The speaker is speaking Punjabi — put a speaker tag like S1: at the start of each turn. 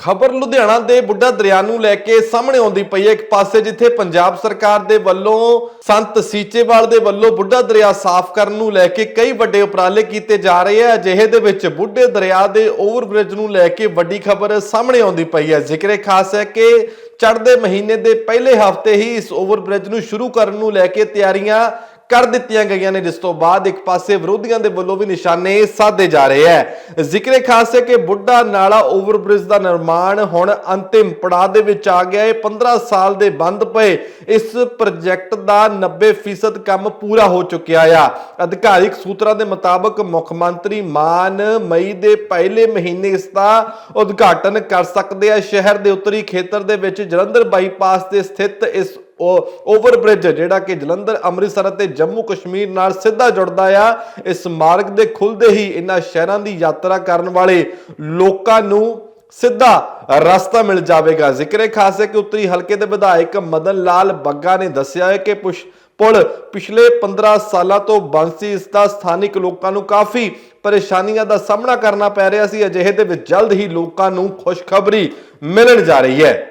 S1: ਖਬਰ ਲੁਧਿਆਣਾ ਦੇ ਬੁੱਢਾ ਦਰਿਆ ਨੂੰ ਲੈ ਕੇ ਸਾਹਮਣੇ ਆਉਂਦੀ ਪਈ ਹੈ ਇੱਕ ਪਾਸੇ ਜਿੱਥੇ ਪੰਜਾਬ ਸਰਕਾਰ ਦੇ ਵੱਲੋਂ ਸੰਤ ਸੀਚੇਵਾਲ ਦੇ ਵੱਲੋਂ ਬੁੱਢਾ ਦਰਿਆ ਸਾਫ਼ ਕਰਨ ਨੂੰ ਲੈ ਕੇ ਕਈ ਵੱਡੇ ਉਪਰਾਲੇ ਕੀਤੇ ਜਾ ਰਹੇ ਆ। ਅਜਿਹੇ ਦੇ ਵਿੱਚ ਬੁੱਢੇ ਦਰਿਆ ਦੇ ਓਵਰਬ੍ਰਿਜ ਨੂੰ ਲੈ ਕੇ ਵੱਡੀ ਖਬਰ ਸਾਹਮਣੇ ਆਉਂਦੀ ਪਈ ਹੈ। ਜ਼ਿਕਰੇ ਖਾਸ ਹੈ ਕਿ ਚੜ੍ਹਦੇ ਮਹੀਨੇ ਦੇ ਪਹਿਲੇ ਹਫ਼ਤੇ ਹੀ ਇਸ ਓਵਰਬ੍ਰਿਜ ਨੂੰ ਸ਼ੁਰੂ ਕਰਨ ਨੂੰ ਲੈ ਕੇ ਤਿਆਰੀਆਂ ਕਰ ਦਿੱਤੀਆਂ ਗਈਆਂ ਨੇ, ਜਿਸ ਤੋਂ ਬਾਅਦ ਇੱਕ ਪਾਸੇ ਵਿਰੋਧੀਆਂ ਦੇ ਵੱਲੋਂ ਵੀ ਨਿਸ਼ਾਨੇ ਸਾਧੇ ਜਾ ਰਹੇ ਹੈ। ਜ਼ਿਕਰੇ ਖਾਸ ਹੈ ਕਿ ਬੁੱਢਾ ਨਾਲਾ ਓਵਰਬ੍ਰਿਜ ਦਾ ਨਿਰਮਾਣ ਹੁਣ ਅੰਤਿਮ ਪੜਾਅ ਦੇ ਵਿੱਚ ਆ ਗਿਆ ਹੈ। 15 ਸਾਲ ਦੇ ਬੰਦ ਪਏ, ਇਸ ਪ੍ਰੋਜੈਕਟ ਦਾ 90% ਕੰਮ ਪੂਰਾ ਹੋ ਚੁੱਕਿਆ ਆ। ਅਧਿਕਾਰਿਕ ਸੂਤਰਾਂ ਦੇ ਮੁਤਾਬਕ ਮੁੱਖ ਮੰਤਰੀ ਮਾਨ ਮਈ ਦੇ ਪਹਿਲੇ ਮਹੀਨੇ ਇਸ ਦਾ ਉਦਘਾਟਨ ਕਰ ਸਕਦੇ ਆ। ਸ਼ਹਿਰ ਦੇ ਉੱਤਰੀ ਖੇਤਰ ਦੇ ਵਿੱਚ ਜਲੰਧਰ ਬਾਈਪਾਸ ਤੇ ਸਥਿਤ ਇਸ ਓਵਰਬ੍ਰਿਜ ਜਿਹੜਾ ਕਿ ਜਲੰਧਰ, ਅੰਮ੍ਰਿਤਸਰ ਅਤੇ ਜੰਮੂ ਕਸ਼ਮੀਰ ਨਾਲ ਸਿੱਧਾ ਜੁੜਦਾ ਆ। ਇਸ ਮਾਰਗ ਦੇ ਖੁੱਲਦੇ ਹੀ ਇਹਨਾਂ ਸ਼ਹਿਰਾਂ ਦੀ ਯਾਤਰਾ ਕਰਨ ਵਾਲੇ ਲੋਕਾਂ ਨੂੰ ਸਿੱਧਾ ਰਸਤਾ ਮਿਲ ਜਾਵੇਗਾ। ਜ਼ਿਕਰੇ ਖਾਸ ਹੈ ਕਿ ਉੱਤਰੀ ਹਲਕੇ ਦੇ ਵਿਧਾਇਕ ਮਦਨ ਲਾਲ ਬੱਗਾ ਨੇ ਦੱਸਿਆ ਹੈ ਕਿ ਪੁਸ਼ ਪੁਲ ਪਿਛਲੇ 15 ਸਾਲਾਂ ਤੋਂ ਬੰਦ ਸੀ। ਇਸ ਦਾ ਸਥਾਨਿਕ ਲੋਕਾਂ ਨੂੰ ਕਾਫੀ ਪਰੇਸ਼ਾਨੀਆਂ ਦਾ ਸਾਹਮਣਾ ਕਰਨਾ ਪੈ ਰਿਹਾ ਸੀ। ਅਜਿਹੇ ਦੇ ਵਿੱਚ ਜਲਦ ਹੀ ਲੋਕਾਂ ਨੂੰ ਖੁਸ਼ਖਬਰੀ ਮਿਲਣ ਜਾ ਰਹੀ ਹੈ।